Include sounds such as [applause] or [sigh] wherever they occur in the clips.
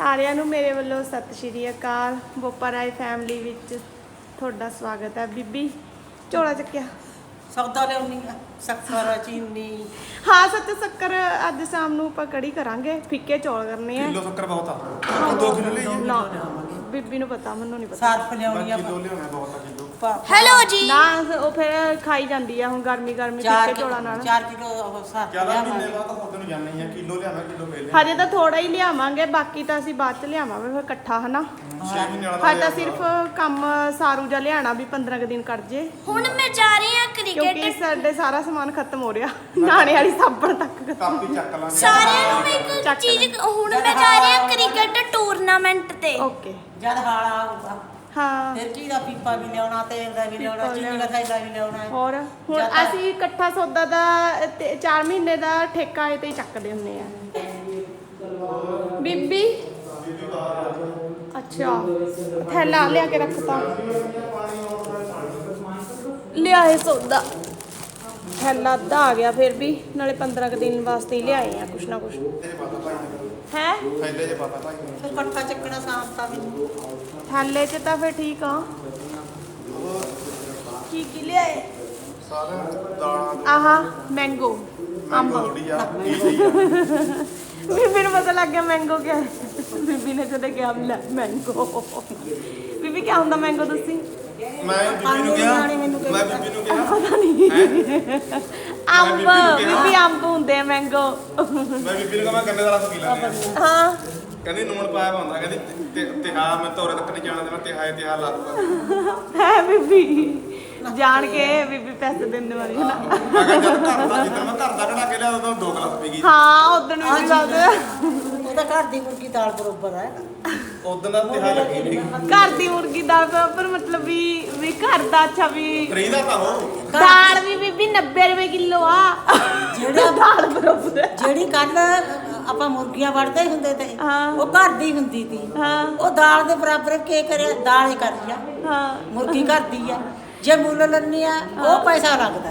ਸਾਰਿਆਂ ਨੂੰ ਮੇਰੇ ਵੱਲੋਂ ਸਤਿ ਸ਼੍ਰੀ ਅਕਾਲ। ਬੋਪਾ ਰਾਏ ਫੈਮਿਲੀ ਵਿੱਚ ਤੁਹਾਡਾ ਸਵਾਗਤ ਹੈ। ਬੀਬੀ ਝੋਲਾ ਚੱਕਿਆ? ਸੌਦਾ ਲਿਆਉਣੀ ਆ ਸ਼ੱਕਰ ਚੀਨੀ। ਹਾਂ ਸੱਚ ਸ਼ੱਕਰ ਅੱਜ ਸ਼ਾਮ ਨੂੰ ਆਪਾਂ ਕੜੀ ਕਰਾਂਗੇ। ਫਿੱਕੇ ਚੌਲ ਕਰਨੇ ਆ। ਕਿਲੋ ਸ਼ੱਕਰ ਬਹੁਤ ਆ। 2 ਕਿਲੋ ਲਈ ਨਾ ਬੀਬੀ ਨੂੰ ਪਤਾ ਮੈਨੂੰ ਨਹੀਂ ਪਤਾ। ਸਰਫ ਲਿਆਉਣੀ ਆ ਕਿਲੋ ਲਿਆਉਣਾ ਬਹੁਤ ਆ। ਕਿਲੋ ਹੈਲੋ ਜੀ। ਨਾ ਉਹ ਫਿਰ ਖਾਈ ਜਾਂਦੀ ਆ ਹੁਣ ਗਰਮੀ ਗਰਮੀ ਚਾਰ ਫਿੱਕੇ ਚੌਲਾਂ ਨਾਲ। 4 ਕਿਲੋ ਉਹ ਜ਼ਿਆਦਾ ਲਿਆਵਾਂਗੇ। ਮਹੀਨੇ ਬਾਅਦ ਤਾਂ ਸੌਦੇ ਨੂੰ ਜਾਣਾ ਹੀ ਕਿਲੋ ਲਿਆਣਾ ਕਿਲੋ ਵੇਲੇ ਹਜੇ ਤਾਂ ਥੋੜਾ ਹੀ ਲਿਆਵਾਂਗੇ ਬਾਕੀ ਤਾਂ ਅਸੀਂ ਬਾਅਦ ਚ ਲਿਆਵਾਂਗੇ ਫਿਰ ਇਕੱਠਾ ਹਨਾ? 6 ਮਹੀਨੇ ਵਾਲਾ ਹਾਂ ਤਾਂ ਸਿਰਫ ਕੰਮ ਸਾਰੂ ਜਿਹਾ ਲਿਆਣਾ ਵੀ 15 ਕੁ ਦਿਨ ਕੱਢ ਜੇ। ਹੁਣ ਮੈਂ ਜਾ ਰਹੀ ਹਾਂ ਕਿਉਂਕਿ ਕ੍ਰਿਕਟ ਸਾਡੇ ਸਾਰਾ ਸਮਾਨ ਖਤਮ ਹੋ ਰਿਹਾ। ਨਾਣੇ ਵਾਲੀ ਸਾਬਣ ਤੱਕ ਖਤਮ। ਕਾਪੀ ਚੱਕ ਲਾਂਗੇ। ਸਾਰਿਆਂ ਨੂੰ ਮੈਂ ਇੱਕ ਚੱਕ ਚੀਜ਼ ਹੁਣ ਮੈਂ ਜਾ ਰਹੀ ਹਾਂ ਕ੍ਰਿਕਟ ਟੂਰਨਾਮੈਂਟ ਤੇ। ਓਕੇ। ਜਦ ਹਾਲ ਆਊਗਾ। ਹਾਂ। ਫਿਰ ਕੀ ਦਾ ਪੀਪਾ ਵੀ ਲਿਆਉਣਾ ਤੇਲ ਦਾ ਵੀ ਲਿਆਉਣਾ ਪੀਪਾ ਚੀਨੀ ਦਾ ਥੈਲਾ ਵੀ ਲਿਆਉਣਾ। ਹੋਰ ਹੁਣ ਜਾਂ ਤਾਂ- ਅਸੀਂ ਇਕੱਠਾ ਸੌਦਾ ਦਾ 4 ਮਹੀਨੇ ਦਾ ਠੇਕਾ ਇਹ ਤੇ ਹੀ ਚੱਕਦੇ ਹੁੰਨੇ ਆ। ਬੀਬੀ? ਅੱਛਾ ਥੈਲਾ ਲਿਆ ਕੇ ਰੱਖਤਾ। ਲਿਆਏ ਸੌਦਾ। ਥੈਲਾ ਅੱਧਾ ਆ ਗਿਆ, ਫਿਰ ਵੀ ਨਾਲੇ 15 ਕੁ ਦਿਨ ਵਾਸਤੇ ਹੀ ਲਿਆਏ ਆ, ਕੁਛ ਨਾ ਕੁਛ। ਹੈ? ਫਾਇਦੇ ਜੇ ਪਤਾ ਭਾਈ ਫਿਰ ਕੱਟਾ ਚੱਕਣਾ ਸਾਂਸਤਾ ਵੀ। ਥੈਲੇ 'ਚ ਤਾਂ ਫਿਰ ਠੀਕ ਆ। ਕੀ ਕੀ ਲਿਆਏ? ਸਾਰਾ ਦਾਣਾ ਆਹਾ ਮੈਂਗੋ ਅੰਬ। ਥੋੜੀ ਆ ਈਜ਼ੀ ਆ ਬੀਬੀ ਨੂੰ ਪਤਾ ਲੱਗ ਗਿਆ ਮੈਂਗੋ ਕਿਆ। ਹੈ ਬੀਬੀ ਨੇ ਜਦੋਂ ਕਿਹਾ ਲੈ ਮੈਂਗੋ ਬੀਬੀ ਕਿਆ ਹੁੰਦਾ ਮੈਂਗੋ ਦੱਸੀ। ਮੈਂ ਬੀਬੀ ਨੂੰ ਕਿਹਾ ਮੈਂ ਬੀਬੀ ਨੂੰ ਕਿਹਾ ਪਤਾ ਨਹੀਂ। ਅੰਬ ਬੀਬੀ ਅੰਬ ਹੁੰਦੇ ਆ ਮੈਂਗੋ ਮੈਂ ਬੀਬੀ ਨੂੰ ਕਿਹਾ ਮੈਂ ਗੰਨੇ ਦਾ ਰਸ ਪੀ ਲੈਂਦੀ ਹਾਂ। ਕਹਿੰਦੀ ਨੂਣ ਪਾਇਆ ਹੁੰਦਾ ਕਹਿੰਦੀ ਤਿਹਾ ਮੈਂ ਤੋਰੇ ਤੱਕ ਨਹੀਂ ਜਾਣਾ ਤੇ ਮੈਂ ਤਿਹਾਏ ਤਿਹਾ ਲਾ ਦੂੰਗਾ। ਹੈ ਬੀਬੀ। ਜਾਣ ਕੇ ਬੀਬੀ ਪੈਸੇ ਦੇਣ ਵਾਲੀ ਹੈ ਨਾ। ਮੈਂ ਕਿਹਾ ਜਦ ਘਰ ਦਾ ਜਿੱਦਣ ਮੈਂ ਘਰ ਦਾ ਕਢਾ ਕੇ ਲਿਆ ਤਾਂ ਦੋ ਗਲਾਸ ਪੀ ਗਈ। ਹਾਂ ਉਦੋਂ ਵੀ ਉਹਦਾ ਘਰ ਦੀ ਮੁਰਗੀ ਦਾਲ ਬਰੋਬਰ ਹੈ ਉਦੋਂ ਦਾ ਤਿਹਾ ਲੱਗੀ ਨਹੀਂ। ਘਰ ਦੀ ਮੁਰਗੀ ਦਾਲ ਪਰ ਮਤਲਬ ਵੀ ਵੀ ਘਰ ਦਾ ਅੱਛਾ ਵੀ ਫਰੀਦਾ ਤਾਂ ਹੋ ਦਾਲ ਵੀ ਬੀਬੀ 90 ਰੁਪਏ ਕਿਲੋ ਆ। ਜਿਹੜਾ [laughs] ਦਾਲ ਬਰੋਬਰ ਹੈ। ਜਿਹੜੀ ਕੱਲ ਆਪਾਂ ਮੁਰਗੀਆਂ ਵੜਦੇ ਹੁੰਦੇ ਤੇ ਹਾਂ। ਉਹ ਘਰ ਦੀ ਹੁੰਦੀ ਸੀ। ਹਾਂ। ਉਹ ਦਾਲ ਦੇ ਬਰਾਬਰ ਕੀ ਕਰਿਆ? ਦਾਲ ਹੀ ਕਰ ਲਿਆ। ਹਾਂ। ਮੁਰਗੀ ਘਰ ਦੀ ਆ। ਜੇ ਮੁੱਲ ਲੈਣੀ ਆ ਉਹ ਪੈਸਾ ਲੱਗਦਾ।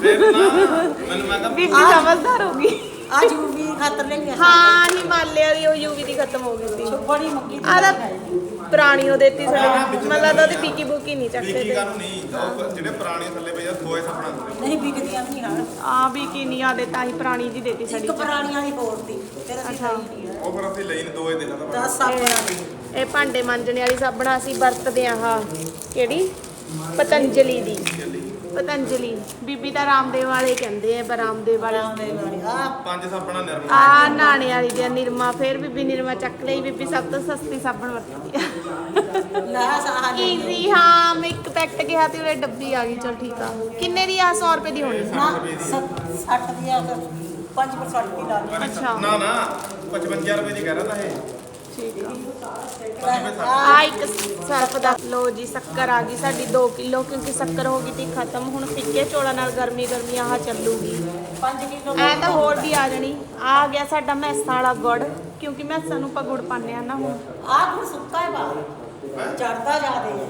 ਫਿਰ ਨਾ ਮੈਨੂੰ ਮੈਂ ਕਿਹਾ ਬੀਬੀ ਸਮਝਦਾਰ ਹੋ ਗਈ। ਆ ਜੂਬੀ ਖਾਤਰ ਲੈ ਲਿਆ ਹਾਂ ਹਿਮਾਲਿਆ ਦੀ ਉਹ ਯੂਵੀ ਦੀ ਖਤਮ ਹੋ ਗਈ ਸੀ। ਬੜੀ ਮੁਰਗੀ ਆ ਤਾਂ ਪੁਰਾਣੀ ਉਹ ਦੇਤੀ ਸਾਡੇ ਮਤਲਬ ਤਾਂ ਉਹਦੀ ਬੀਕੀ ਬੁਕੀ ਨਹੀਂ ਚੱਕਦੇ ਬੀਕੀ ਕਾਨੂੰ ਨਹੀਂ ਉਹ ਜਿਹੜੇ ਪੁਰਾਣੇ ਥੱਲੇ ਪਏ ਆ ਦੋਏ ਸਪਣਾ ਨਹੀਂ ਵਿਕਦੀਆਂ ਨਹੀਂ ਹਨ। ਆ ਬੀਕੀ ਨਹੀਂ ਆ ਦੇ ਤਾਂ ਹੀ ਪੁਰਾਣੀ ਜੀ ਦੇਤੀ ਸਾਡੀ। ਇੱਕ ਪੁਰਾਣੀਆਂ ਦੀ ਹੋਰ ਦੀ ਫਿਰ ਅਸੀਂ ਅੱਛਾ। ਲਈ ਨਹੀਂ ਉਹ ਫਿਰ ਅਸੀਂ ਲਈ ਦੋਏ ਦੇ ਲਾ ਤਾਂ 10 ਸਾਪੜਾਂ ਦੀ ਇਹ ਭਾਂਡੇ ਮਾਂਜਣੇ ਵਾਲੀ ਸਾਬਣ ਅਸੀਂ ਵਰਤਦੇ ਆ ਆਹ। ਕਿਹੜੀ? ਪਤੰਜਲੀ ਦੀ। ਪਤੰਜਲੀ। ਬੀਬੀ ਤਾਂ ਰਾਮਦੇਵ ਵਾਲੇ ਕਹਿੰਦੇ ਆ ਪਰ ਰਾਮਦੇਵ ਵਾਲੇ ਦੇ ਪੰਜ ਸਾਬਣਾ ਨਿਰਮਲ ਆ ਨਾਣੇ ਵਾਲੀ ਦੀ ਆ, ਨਿਰਮਾ। ਫਿਰ ਬੀਬੀ ਨਿਰਮਾ ਚੱਕ ਲਈ। ਬੀਬੀ ਸਭ ਤੋਂ ਸਸਤੀ ਸਾਬਣ ਵਰਤਦੀ ਆ। ਲੈ ਸਾਹ ਈਜ਼ੀ ਹਾਂ ਮੈਂ ਇੱਕ ਪੈਕਟ ਕਿਹਾ ਤੇ ਉਹਦੇ ਡੱਬੀ ਆ ਗਈ। ਚਲ ਠੀਕ ਆ। ਕਿੰਨੇ ਦੀ ਆ? 100 ਰੁਪਏ ਦੀ ਹੋਣੀ ਨਾ 60 ਦੀ ਆ 5% ਵੀ ਲਾ ਅੱਛਾ। ਨਾ ਨਾ 55 ਰੁਪਏ ਦੀ ਕਹਿ ਰਹਾ ਤਾਂ ਇਹ। ਠੀਕ ਆ। ਆ ਇੱਕ ਸਰਫ ਦਾ ਲੋ ਜੀ ਸ਼ੱਕਰ ਆ ਗਈ ਸਾਡੀ 2 ਕਿਲੋ ਕਿਉਂਕਿ ਸ਼ੱਕਰ ਹੋ ਗਈ ਤੀ ਖਤਮ। ਹੁਣ ਫਿੱਕੇ ਚੋਲਾ ਨਾਲ ਗਰਮੀ ਗਰਮੀ ਆਹ ਚੱਲੂਗੀ। 5 ਕਿਲੋ ਐ ਤਾਂ ਹੋਰ ਵੀ ਆ ਜਾਣੀ। ਆ ਗਿਆ ਸਾਡਾ ਮੈਸਾਂ ਵਾਲਾ ਗੁੜ ਕਿਉਂਕਿ ਮੈਸਾਂ ਨੂੰ ਆਪਾਂ ਗੁੜ ਪਾਉਂਦੇ ਆ ਨਾ ਹੁਣ। ਆ ਗੁੜ ਸੁੱਕਾ ਹੈ ਬਾਹਰ ਚੜਦਾ ਜਾਦੇ ਹੈ।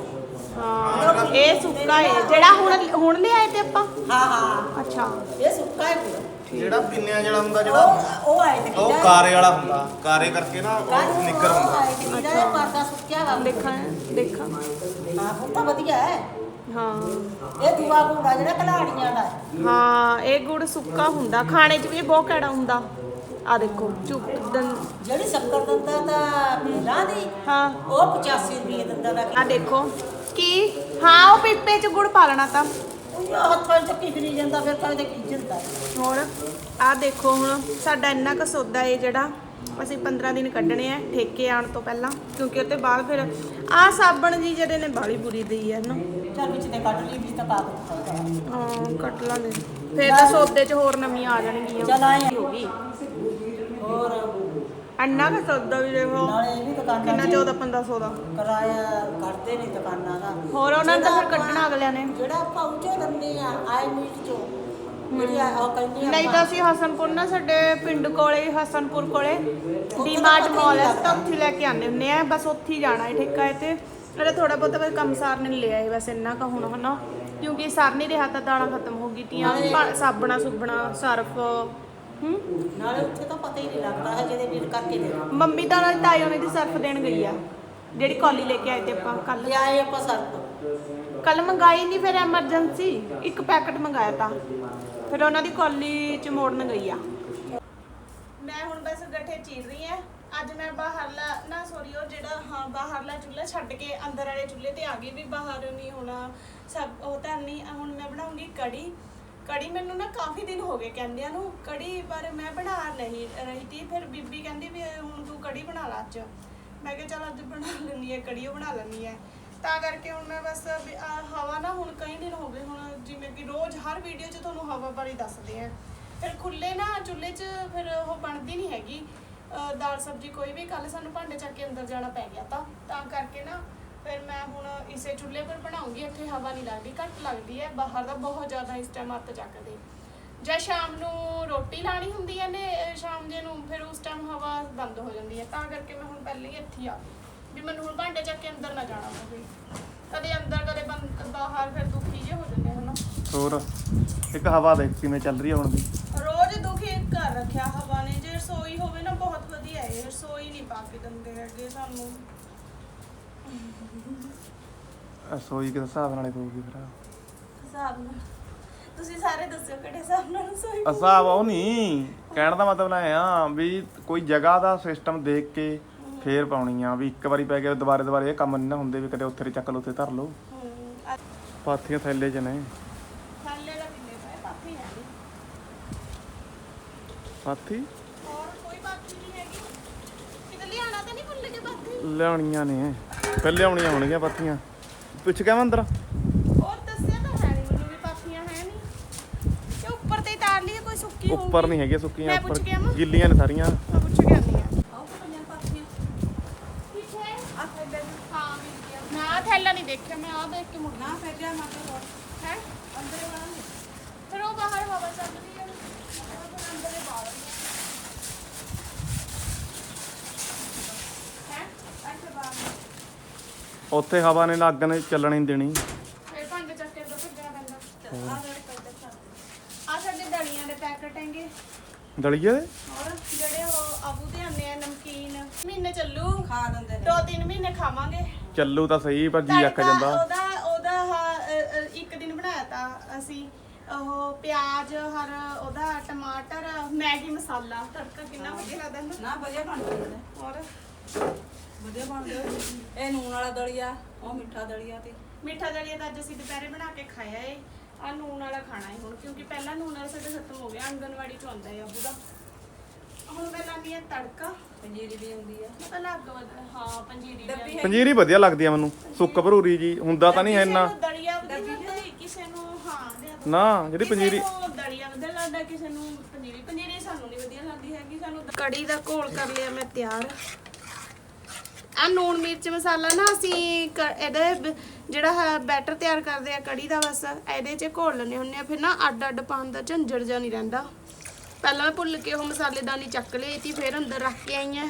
ਹਾਂ ਇਹ ਸੁੱਕਾ ਹੈ। ਜਿਹੜਾ ਹੁਣ ਹੁਣ ਲਿਆਏ ਤੇ ਆਪਾਂ? ਹਾਂ ਹਾਂ। ਅੱਛਾ। ਇਹ ਸੁੱਕਾ ਹੈ ਜਿਹੜਾ ਪਿੰਨਿਆਂ ਜਿਹੜਾ ਹੁੰਦਾ ਜਿਹੜਾ ਉਹ ਉਹ ਆਏ ਤੇ ਉਹ ਕਾਰੇ ਵਾਲਾ ਹੁੰਦਾ ਕਾਰੇ ਕਰਕੇ ਨਾ ਉਹ ਨਿੱਕਰ ਹੁੰਦਾ। ਹੁੰਦਾ ਇਹ ਪਰਦਾ ਸੁੱਕਿਆ ਵਾ। ਦੇਖਾਂ ਦੇਖਾਂ। ਹਾਂ ਉਹ ਤਾਂ ਵਧੀਆ ਹੈ। ਹਾਂ। ਇਹ ਦੂਆ ਗੁੜਾ ਜਿਹੜਾ ਕਲਾੜੀਆਂ ਦਾ। ਹੈ। ਹਾਂ ਇਹ ਗੁੜ ਸੁੱਕਾ ਹੁੰਦਾ। ਖਾਣੇ 'ਚ ਵੀ ਇਹ ਬਹੁਤ ਕੜਾ ਹੁੰਦਾ। ਆ ਦੇਖੋ ਚੁੱਪ ਦਨ ਜਿਹੜੀ ਸ਼ੱਕਰ ਦਿੰਦਾ ਤਾਂ ਮੇਲਾ ਦੀ ਹਾਂ। ਉਹ 85 ਰੁਪਏ ਦਿੰਦਾ ਦਾ ਆ ਦੇਖੋ ਕੀ? ਹਾਂ ਉਹ ਪੀਪੇ 'ਚ ਗੁੜ ਪਾ ਲੈਣਾ ਤਾਂ। ਉਹ ਹੱਥਾਂ 'ਚ ਕਿਖਰੀ ਜਾਂਦਾ ਫਿਰ ਤਾਂ ਇਹਦੇ ਕੀ ਜਾਂਦਾ ਹੋਰ ਆ ਦੇਖੋ ਹੁਣ ਸਾਡਾ ਇੰਨਾ ਕੁ ਸੌਦਾ ਏ ਜਿਹੜਾ ਅਸੀਂ 15 ਦਿਨ ਕੱਢਣੇ ਆ ਠੇਕੇ ਆਉਣ ਤੋਂ ਪਹਿਲਾਂ ਕਿਉਂਕਿ ਉਹ ਤੇ ਬਾਅਦ ਫਿਰ ਆ ਸਾਬਣ ਜੀ ਜਿਹੜੇ ਨੇ ਬਾਲੀ ਬੁਰੀ ਦਈ ਆ ਨਾ ਚੱਲ ਵਿੱਚ ਤੇ ਕੱਢ ਲਈ ਵਿੱਚ ਤਾਂ ਪਾ ਦਿੱਤਾ ਹਾਂ ਕੱਟ ਲਾਂਗੇ। ਫਿਰ ਤਾਂ ਸੌਦੇ 'ਚ ਹੋਰ ਨਵੀਆਂ ਆ ਜਾਣਗੀਆਂ। ਚੱਲ ਆਏ ਹੋ ਗਈ ਹੋਰ। ਇੰਨਾ ਕੁ ਸੌਦਾ ਵੀ ਦੇਖੋ। ਨਾਲੇ ਇਹ ਵੀ ਦੁਕਾਨਾਂ ਕਿੰਨਾ 'ਚ 14 1500 ਦਾ। ਕਿਰਾਇਆ ਕੱਢਦੇ ਨੇ ਦੁਕਾਨਾਂ ਦਾ। ਹੋਰ ਉਹਨਾਂ ਨੇ ਤਾਂ ਫਿਰ ਕੱਢਣਾ ਅਗਲਿਆਂ ਨੇ। ਜਿਹੜਾ ਆਪਾਂ ਉੱਚੇ ਲੰਨੇ ਆ ਆਏ ਮੀਟ ਚੋਂ ਜਿਹੜੀ ਆ ਉਹ ਕਹਿੰਦੇ ਆ ਨਹੀਂ ਤਾਂ ਅਸੀਂ ਹਸਨਪੁਰ ਨਾ ਸਾਡੇ ਪਿੰਡ ਕੋਲੇ ਹਸਨਪੁਰ ਕੋਲੇ ਡੀਮਾਰਟ ਮਾਲ ਹੈ ਤਾਂ ਉੱਥੇ ਲੈ ਕੇ ਆਉਂਦੇ ਹੁੰਦੇ ਆ ਬਸ ਉੱਥੇ ਹੀ ਜਾਣਾ ਹੈ ਠੇਕਾ ਹੈ ਤੇ। ਮੇਰੇ ਥੋੜਾ ਬਹੁਤਾ ਬਸ ਕੰਮ ਸਾਰ ਨੇ ਲਿਆ ਹੈ ਬਸ ਇੰਨਾ ਕਾ ਹੁਣ ਹਨਾ। ਕਿਉਂਕਿ ਸਰ ਨਹੀਂ ਰਿਹਾ ਤਾਂ ਦਾਣਾ ਖਤਮ ਹੋ ਗਈ ਤੀਆਂ ਪਾ- ਸਾਬਣਾ ਸੁਬਣਾ ਸਰਫ ਹੂੰ? ਨਾਲੇ ਉੱਥੇ ਤਾਂ ਪਤਾ ਹੀ ਨਹੀਂ ਲੱਗਦਾ ਹੈ ਜਿਹਦੇ ਵੀਰ ਕਰਕੇ ਦੇ ਮੰਮੀ ਤਾਂ ਨਾਲ ਤਾਈ ਉਹਨੇ ਦੀ ਸਰਫ ਦੇਣ ਗਈ ਆ। ਜਿਹੜੀ ਕੌਲੀ ਲੈ ਕੇ ਆਏ ਤੇ ਆਪਾਂ ਕੱਲ ਲਿਆਏ ਆਪਾਂ ਸਰਪ ਕੱਲ ਮੰਗਾਈ ਨਹੀਂ ਫਿਰ ਐਮਰਜੈਂਸੀ ਇੱਕ ਪੈਕਟ ਮੰਗਾਇਆ ਤਾਂ। ਫਿਰ ਉਹਨਾਂ ਦੀ ਕੌਲੀ ਚ ਮੋੜਨ ਗਈ ਆ। ਮੈਂ ਹੁਣ ਬਸ ਗੱਠੇ ਚੀਰ ਰਹੀ ਆ। ਅੱਜ ਮੈਂ ਬਾਹਰਲਾ ਨਾ ਸੋਰੀ ਉਹ ਜਿਹੜਾ ਹਾਂ ਬਾਹਰਲਾ ਚੁੱਲ੍ਹਾ ਛੱਡ ਕੇ ਅੰਦਰ ਵਾਲੇ ਚੁੱਲ੍ਹੇ ਤੇ ਆ ਗਈ ਵੀ ਬਾਹਰ ਨਹੀਂ ਹੋਣਾ ਸਭ ਉਹ ਤਾਂ ਨਹੀਂ ਹੁਣ ਮੈਂ ਬਣਾਉਂਗੀ ਕੜੀ। ਕੜੀ ਮੈਨੂੰ ਨਾ ਕਾਫੀ ਦਿਨ ਹੋ ਗਏ ਕਹਿੰਦਿਆਂ ਨੂੰ, ਕੜੀ ਪਰ ਮੈਂ ਬਣਾ ਨਹੀਂ ਰਹੀ ਤੀ, ਫਿਰ ਬੀਬੀ ਕਹਿੰਦੀ ਵੀ ਹੁਣ ਤੂੰ ਕੜੀ ਬਣਾ ਲਾ ਅੱਜ। ਮੈਂ ਕਿਹਾ ਚਲ ਅੱਜ ਬਣਾ ਲੈਂਦੀ ਹੈ, ਕੜੀ ਉਹ ਬਣਾ ਲੈਂਦੀ ਹੈ। ਤਾਂ ਕਰਕੇ ਹੁਣ ਮੈਂ ਬਸ ਵੀ ਆਹ ਹਵਾ ਨਾ ਹੁਣ ਕਈ ਦਿਨ ਹੋ ਗਏ, ਹੁਣ ਜਿਵੇਂ ਕਿ ਰੋਜ਼ ਹਰ ਵੀਡੀਓ 'ਚ ਤੁਹਾਨੂੰ ਹਵਾ ਬਾਰੇ ਦੱਸਦੇ ਆ ਫਿਰ ਖੁੱਲੇ ਨਾ ਚੁੱਲ੍ਹੇ 'ਚ ਫਿਰ ਉਹ ਬਣਦੀ ਨਹੀਂ ਹੈਗੀ। ਅਹ ਦਾਲ ਸਬਜ਼ੀ ਕੋਈ ਵੀ ਕੱਲ ਸਾਨੂੰ ਭਾਂਡੇ ਚੱਕ ਕੇ ਅੰਦਰ ਜਾਣਾ ਪੈ ਗਿਆ ਤਾਂ। ਤਾਂ ਕਰਕੇ ਨਾ ਫਿਰ ਮੈਂ ਹੁਣ ਇਸੇ ਚੁੱਲ੍ਹੇ ਪਰ ਬਣਾਉਂਗੀ ਇੱਥੇ ਹਵਾ ਨਹੀਂ ਲੱਗਦੀ ਘੱਟ ਲੱਗਦੀ ਹੈ ਬਾਹਰ ਦਾ ਬਹੁਤ ਜ਼ਿਆਦਾ ਇਸ ਟਾਈਮ ਹੱਥ ਚੱਕਦੇ। ਜਾਂ ਸ਼ਾਮ ਨੂੰ ਰੋਟੀ ਲਾਣੀ ਹੁੰਦੀ ਹੈ ਨੇ ਸ਼ਾਮ ਜੇ ਨੂੰ ਫਿਰ ਉਸ ਟਾਈਮ ਹਵਾ ਬੰਦ ਹੋ ਜਾਂਦੀ ਹੈ। ਤਾਂ ਕਰਕੇ ਮੈਂ ਹੁਣ ਪਹਿਲੇ ਹੀ ਇੱਥੇ ਆ ਵੀ ਮੈਨੂੰ ਹੁਣ ਭਾਂਡੇ ਚੱਕ ਕੇ ਅੰਦਰ ਨਾ ਜਾਣਾ ਪਵੇ। ਕਦੇ ਅੰਦਰ ਕਦੇ ਬੰਦ ਬਾਹਰ ਫਿਰ ਦੁਖੀ ਜੇ ਹੋ ਜਾਂਦੇ ਹਨ ਹੋਰ ਇੱਕ ਹਵਾ ਦੇਖ ਕਿਵੇਂ ਚੱਲ ਰਹੀ ਹੈ ਹੁਣ ਦੀ ਰੋਜ਼ ਦੁਖੀ ਕਰ ਰੱਖਿਆ ਹਵਾ ਨੇ। ਜੇ ਰਸੋਈ ਹੋਵੇ ਨਾ ਬਹੁਤ ਵਧੀਆ ਹੈ। ਰਸੋਈ ਨਹੀਂ ਪਾ ਕੇ ਦਿੰਦੇ ਹੈਗੇ ਸਾਨੂੰ। ਰਸੋਈ ਕਿਸ ਹਿਸਾਬ ਨਾਲ ਹੀ ਪਊਗੀ ਫਿਰ। ਹਿਸਾਬ ਨਾਲ। ਤੁਸੀਂ ਸਾਰੇ ਦੱਸਿਓ ਕਿਹੜੇ ਹਿਸਾਬ ਨਾਲ ਰਸੋਈ ਹਿਸਾਬ ਉਹ ਨਹੀਂ ਕਹਿਣ ਦਾ ਮਤਲਬ ਇਹ ਆ ਵੀ ਕੋਈ ਜਗ੍ਹਾ ਦਾ ਸਿਸਟਮ ਦੇਖ ਕੇ ਫੇਰ ਪਾਉਣੀ ਆ ਵੀ ਇੱਕ ਵਾਰੀ ਪੈ ਗਿਆ ਦੁਬਾਰੇ ਦੁਬਾਰੇ ਇਹ ਕੰਮ ਨਹੀਂ ਨਾ ਹੁੰਦੇ ਵੀ ਕਦੇ ਉੱਥੇ ਚੱਕ ਲਓ ਉੱਥੇ ਧਰ ਲਓ। ਹੂੰ। ਪਾਥੀਆਂ ਥੈਲੇ 'ਚ ਨੇ। ਥੱਲੇ ਦਾ ਕਿੰਨੇ ਪਏ? ਪਾਪੀ ਹੈ ਪਾਥੀ? ਹੋਰ ਕੋਈ ਬਾਕੀ ਨਹੀਂ ਹੈਗੀ। ਕਿਤੇ ਲਿਆਣਾ ਤਾਂ ਨਹੀਂ ਭੁੱਲ ਕੇ ਬਾਕੀ ਲਿਆਉਣੀਆਂ ਨੇ। ਪਹਿਲੇ ਆਉਣੀਆਂ ਹੋਣਗੀਆਂ ਪਾਥੀਆਂ। ਪੁੱਛ ਕੇ ਅੰਦਰ? ਹੋਰ ਦੱਸਿਆ ਤਾਂ ਹੈ ਨਹੀਂ ਮੈਨੂੰ ਵੀ ਪਾਪੀਆਂ ਹੈ ਨਹੀਂ ਤੇ ਉੱਪਰ ਤੇ ਤਾਰ ਲਈ ਕੋਈ ਸੁੱਕੀ ਹੋਊਗੀ। ਉੱਪਰ ਨਹੀਂ ਹੈਗੀਆਂ ਸੁੱਕੀਆਂ ਮੈਂ ਉੱਪਰ ਪੁੱਛ ਕੇ ਆਵਾਂ? ਗਿੱਲੀਆਂ ਨੇ ਸਾਰੀਆਂ। ਮੈਂ ਪੁੱਛ ਕੇ ਆਉਂਦੀ ਹਾਂ। ਆਓ ਪੰਜਾਂ ਪਾਥੀਆਂ। ਕਿੱਥੇ ਆ ਥੈਲਾ ਹਾਂ ਵੀ ਮੈਂ ਆਹ ਥੈਲਾ ਨਹੀਂ ਦੇਖਿਆ ਮੈਂ ਆ ਦੇਖ ਕੇ ਮੁੜਨਾ ਨਾ ਫਿਰ ਜਾ ਮੈਂ ਤਾਂ ਹੈ? ਅੰਦਰੇ ਵਾਲਾ ਫਿਰ ਉਹ ਬਾਹਰ ਹਵਾ ਚੱਲ ਰਹੀ ਹੈ। ਉਹ ਫਿਰ ਅੰਦਰੇ ਬਾਹਰ ਹੈ ਅੱਛਾ ਬਾਹਰ ਉੱਥੇ ਹਵਾ ਨੇ ਲੱਗ ਨੇ ਚੱਲਣ ਹੀ ਨੀ ਦੇਣੀ। ਫਿਰ ਭਾਂਡੇ ਚੱਕ ਕੇ ਅੰਦਰ ਭੱਜਣਾ ਪੈਂਦਾ। ਆ ਆ ਸਾਡੇ ਦਲੀਆਂ ਦੇ ਪੈਕਟ ਹੈਗੇ। ਦਲੀਏ ਦੇ? ਹੋਰ ਜਿਹੜੇ ਉਹ ਆਬੂ ਦੇ ਆਨੇ ਆ ਨਮਕੀਨ। ਮਹੀਨੇ ਚੱਲੂ। ਖਾ ਦਿੰਦੇ ਨੇ। ਦੋ ਤਿੰਨ ਮਹੀਨੇ ਖਾਵਾਂਗੇ। ਚੱਲੂ ਤਾਂ ਸਹੀ ਪਰ ਜੀ ਅੱਕ ਜਾਂਦਾ। ਉਹਦਾ ਉਹਦਾ ਆਹ, ਅ, ਅ, ਇੱਕ ਦਿਨ ਬਣਾਇਆ ਤਾਂ ਅਸੀਂ। ਉਹ ਪਿਆਜ਼ ਹਰ ਉਹਦਾ ਟਮਾਟਰ ਮੈਗੀ ਮਸਾਲਾ। ਤੜਕਾ ਕਿੰਨਾ ਵਧੀਆ ਲੱਗਦਾ ਨਾ। ਨਾ ਵਧੀਆ ਬਣ ਜਾਂਦੇ ਨੇ। ਔਰ ਵਧੀਆ ਬਣਦੇ ਇਹ ਨੂਣ ਵਾਲਾ ਦਲੀਆ ਉਹ ਮਿੱਠਾ ਦਲੀਆ ਤੇ। ਮਿੱਠਾ ਦਲੀਆ ਤਾਂ ਅੱਜ ਅਸੀਂ ਦੁਪਹਿਰੇ ਬਣਾ ਕੇ ਖਾਇਆ ਏ। ਆ ਨੂਨ ਵਾਲਾ ਖਾਣਾ ਏ ਹੁਣ ਕਿਉਂਕਿ ਪਹਿਲਾਂ ਨੂਨ ਵਾਲਾ ਸਾਡਾ ਖਤਮ ਹੋ ਗਿਆ ਆਂਗਨਵਾੜੀ ਚ ਆਉਂਦਾ ਏ ਅਬੂ ਦਾ। ਹੁਣ ਮੈਂ ਲਾਉਂਦੀ ਆ ਤੜਕਾ। ਪੰਜੀਰੀ ਵੀ ਆਉਂਦੀ ਆ। ਮੈਂ ਪਹਿਲਾਂ ਅੱਗ ਵਧ ਹਾਂ ਪੰਜੀਰੀ ਵੀ ਡੱਬੀ ਆ। ਪੰਜੀਰੀ ਵਧੀਆ ਲੱਗਦੀ ਆ ਮੈਨੂੰ ਸੁੱਕ ਭਰੂਰੀ ਜੀ ਹੁੰਦਾ ਤਾਂ ਨਹੀਂ ਕਿਸੇ ਇੰਨਾ। ਨੂੰ ਦਲੀਆ ਵਧੀਆ ਲੱਗਦਾ ਏ, ਕਿਸੇ ਨੂੰ ਹਾਂ ਲਿਆ ਦਿਓ। ਨਾ ਜਿਹੜੀ ਪੰਜੀਰੀ ਨੂੰ ਦਲੀਆ ਵਧੀਆ ਲੱਗਦਾ ਕਿਸੇ ਨੂੰ ਪਨੀਰੀ ਪਨੀਰੀ ਸਾਨੂੰ ਨਹੀਂ ਵਧੀਆ ਲੱਗਦੀ ਹੈਗੀ ਸਾਨੂੰ ਕੜੀ ਦਾ ਘੋਲ ਕਰ ਲਿਆ ਮੈਂ ਤਿਆਰ। ਆ ਨੂਣ ਮਿਰਚ ਮਸਾਲਾ ਨਾ ਅਸੀਂ ਕ- ਇਹਦੇ ਬ- ਜਿਹੜਾ ਬੈਟਰ ਤਿਆਰ ਕਰਦੇ ਆ ਕੜੀ ਦਾ ਬਸ ਇਹਦੇ 'ਚ ਘੋਲ ਲੈਂਦੇ ਹੁੰਦੇ ਆ ਫਿਰ ਨਾ ਅੱਡ ਅੱਡ ਪਾਉਣ ਦਾ ਝੰਜੜ ਜਿਹਾ ਨਹੀਂ ਰਹਿੰਦਾ। ਪਹਿਲਾਂ ਮੈਂ ਭੁੱਲ ਕੇ ਉਹ ਮਸਾਲੇਦਾਨੀ ਚੱਕ ਲਈ ਤੀ ਫਿਰ ਅੰਦਰ ਰੱਖ ਕੇ ਆਈ ਆ।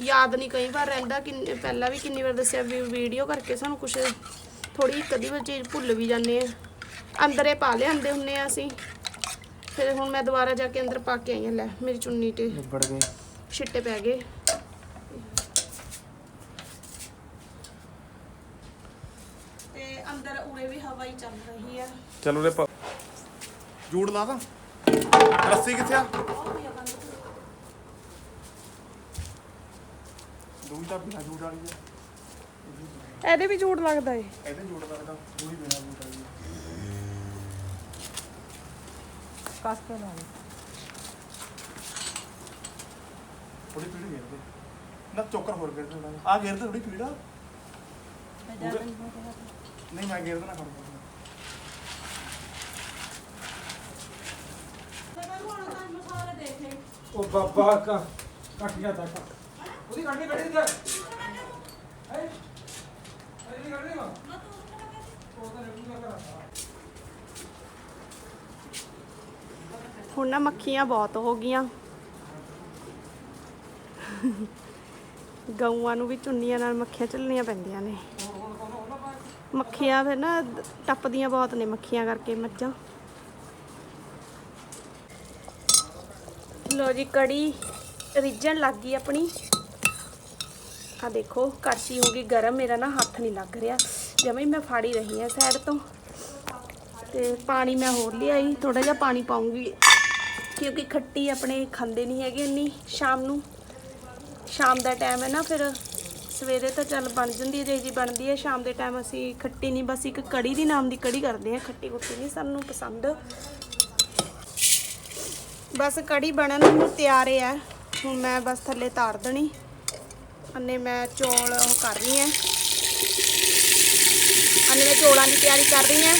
ਯਾਦ ਨਹੀਂ ਕਈ ਵਾਰ ਰਹਿੰਦਾ ਕਿ ਪਹਿਲਾਂ ਵੀ ਕਿੰਨੀ ਵਾਰ ਦੱਸਿਆ ਵੀ ਵੀਡੀਓ ਕਰਕੇ ਸਾਨੂੰ ਕੁਝ ਥੋੜੀ ਕਦੀ ਵਾਰ ਚੀਜ਼ ਭੁੱਲ ਵੀ ਜਾਂਦੇ ਆ। ਅੰਦਰੇ ਪਾ ਲਿਆਂਦੇ ਹੁੰਨੇ ਆ ਅਸੀਂ। ਫਿਰ ਹੁਣ ਮੈਂ ਦੁਬਾਰਾ ਜਾ ਕੇ ਅੰਦਰ ਪਾ ਕੇ ਆਈ ਹਾਂ ਲੈ ਮੇਰੀ ਚੁੰਨੀ ਤੇ ਗਏ ਛਿੱਟੇ ਪੈ ਗਏ। ਤੇ ਅੰਦਰ ਉਰੇ ਵੀ ਹਵਾ ਹੀ ਚੱਲ ਰਹੀ ਆ। ਚਲੋ ਪ- ਜੂੜ ਲਾ ਦਾਂ ਰੱਸੀ ਕਿੱਥੇ ਆ? ਦੂਈ ਤਾਂ ਬਿਨਾ ਜੂੜ ਵਾਲੀ ਆ। ਇਹਦੇ ਵੀ ਝੂਠ ਲੱਗਦਾ ਏ। ਇਹਦੇ ਜੂੜ ਲੱਗਦਾ ਦੂਈ ਬਿਨਾ ਜੂੜ ਵਾਲੀ ਆ। ਕਸ ਕੇ ਲਾ ਥੋੜੀ ਪੀੜੀ ਘੇਰ ਦੇ ਨਾ ਚੋਕਰ ਹੋਰ ਘੇਰ ਦੇ ਆ। ਘੇਰ ਦੇ ਥੋੜੀ ਪੀੜਾ ਨਹੀਂ ਮੈਂ ਘੇਰ ਦੇਣਾ ਖੜ ਉਹ ਬਾਬਾ ਕਾ ਉਹਦੀ ਕੱਟਣੀ ਕੱਢੀ ਤੇ ਹੈ? ਇਹਦੀ ਕੱਢਣੀ ਵਾ ਉਹ ਤਾਂ ਹੁਣ ਨਾ ਮੱਖੀਆਂ ਬਹੁਤ ਹੋ ਗਈਆਂ। ਗਊਆਂ ਨੂੰ ਵੀ ਚੁੰਨੀਆਂ ਨਾਲ ਮੱਖੀਆਂ ਝੱਲਣੀਆਂ ਪੈਂਦੀਆਂ ਨੇ। ਮੱਖੀਆਂ ਫਿਰ ਨਾ ਟੱਪਦੀਆਂ ਬਹੁਤ ਨੇ ਮੱਖੀਆਂ ਕਰਕੇ ਮੱਝਾਂ। ਲੋ ਜੀ, ਕੜੀ ਰਿੱਝਣ ਲੱਗ ਗਈ ਆਪਣੀ। ਆ ਦੇਖੋ, ਕੜਛੀ ਹੋ ਗਈ ਗਰਮ, ਮੇਰਾ ਨਾ ਹੱਥ ਨਹੀਂ ਲੱਗ ਰਿਹਾ। ਜਿਵੇਂ ਮੈਂ ਫਾੜੀ ਰਹੀ ਆ ਸਾਈਡ ਤੋਂ। ਤੇ ਪਾਣੀ ਮੈਂ ਹੋਰ ਲਿਆਈ ਥੋੜਾ ਜਿਹਾ ਪਾਣੀ ਪਾਉਂਗੀ। ਕਿਉਂਕਿ ਖੱਟੀ ਆਪਣੇ ਖਾਂਦੇ ਨਹੀਂ ਹੈਗੇ ਇੰਨੀ ਸ਼ਾਮ ਨੂੰ। ਸ਼ਾਮ ਦਾ ਟਾਈਮ ਹੈ ਨਾ ਫਿਰ ਸਵੇਰੇ ਤਾਂ ਚੱਲ ਬਣ ਜਾਂਦੀ ਹੈ ਜੇ ਜੀ ਬਣਦੀ ਹੈ। ਸ਼ਾਮ ਦੇ ਟਾਈਮ ਅਸੀਂ ਖੱਟੀ ਨਹੀਂ, ਬਸ ਇੱਕ ਕੜੀ ਦੀ ਨਾਮ ਦੀ ਕੜੀ ਕਰਦੇ ਹਾਂ। ਖੱਟੀ ਕੁੱਟੀ ਨਹੀਂ, ਸਾਨੂੰ ਪਸੰਦ। ਬਸ ਕੜੀ ਬਣਨ ਨੂੰ ਤਿਆਰ ਹੈ ਹੁਣ ਮੈਂ ਬਸ ਥੱਲੇ ਤਾਰ ਦੇਣੀ। ਅੰਨੇ ਮੈਂ ਚੌਲ ਉਹ ਕਰ ਰਹੀ ਹਾਂ। ਅੰਨੇ ਮੈਂ ਚੌਲਾਂ ਦੀ ਤਿਆਰੀ ਕਰ ਰਹੀ ਹਾਂ।